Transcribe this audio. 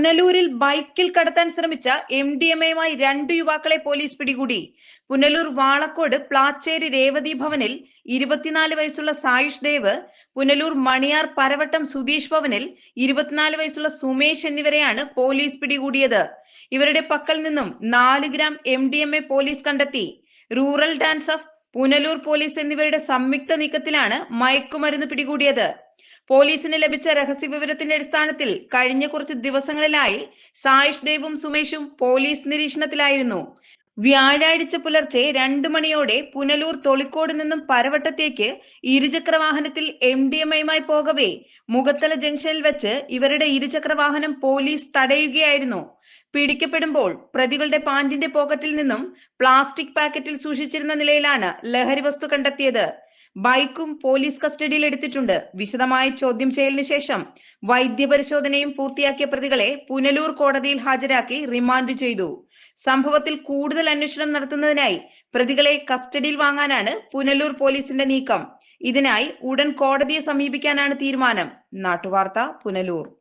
പുനലൂരിൽ ബൈക്കിൽ കടത്താൻ ശ്രമിച്ച എം ഡി എം എയുമായി രണ്ട് യുവാക്കളെ പോലീസ് പിടികൂടി. പുനലൂർ വാളക്കോട് പ്ലാച്ചേരി രേവതി ഭവനിൽ ഇരുപത്തിനാല് വയസ്സുള്ള സായുഷ് ദേവ് പുനലൂർ മണിയാർ പരവട്ടം സുധീഷ് ഭവനിൽ ഇരുപത്തിനാല് വയസ്സുള്ള സുമേഷ് എന്നിവരെയാണ് പോലീസ് പിടികൂടിയത്. ഇവരുടെ പക്കൽ നിന്നും നാല് gram M D M A police കണ്ടെത്തി. Rural DANSAF Punalur police എന്നിവരുടെ സംയുക്ത നീക്കത്തിലാണ് മയക്കുമരുന്ന് പിടികൂടിയത്. പോലീസിന് ലഭിച്ച രഹസ്യവിവരത്തിന്റെ അടിസ്ഥാനത്തിൽ കഴിഞ്ഞ കുറച്ച് ദിവസങ്ങളിലായി സായിഷ് ദേവും സുമേഷും പോലീസ് നിരീക്ഷണത്തിലായിരുന്നു. വ്യാഴാഴ്ച പുലർച്ചെ രണ്ടു മണിയോടെ പുനലൂർ തൊളിക്കോട് നിന്നും പരവട്ടത്തേക്ക് ഇരുചക്ര വാഹനത്തിൽ എം ഡി എം ഐമായി പോകവേ മുഖത്തല ജംഗ്ഷനിൽ വെച്ച് ഇവരുടെ ഇരുചക്ര വാഹനം പോലീസ് തടയുകയായിരുന്നു. പിടിക്കപ്പെടുമ്പോൾ പ്രതികളുടെ പാന്റിന്റെ പോക്കറ്റിൽ നിന്നും പ്ലാസ്റ്റിക് പാക്കറ്റിൽ സൂക്ഷിച്ചിരുന്ന നിലയിലാണ് ലഹരി വസ്തു കണ്ടെത്തിയത്. ബൈക്കും പോലീസ് കസ്റ്റഡിയിൽ എടുത്തിട്ടുണ്ട്. വിശദമായ ചോദ്യം ചെയ്യലിന് ശേഷം വൈദ്യപരിശോധനയും പൂർത്തിയാക്കിയ പ്രതികളെ പുനലൂർ കോടതിയിൽ ഹാജരാക്കി റിമാൻഡ് ചെയ്തു. സംഭവത്തിൽ കൂടുതൽ അന്വേഷണം നടത്തുന്നതിനായി പ്രതികളെ കസ്റ്റഡിയിൽ വാങ്ങാനാണ് പുനലൂർ പോലീസിന്റെ നീക്കം. ഇതിനായി ഉടൻ കോടതിയെ സമീപിക്കാനാണ് തീരുമാനം. നാട്ടുവാർത്ത പുനലൂർ.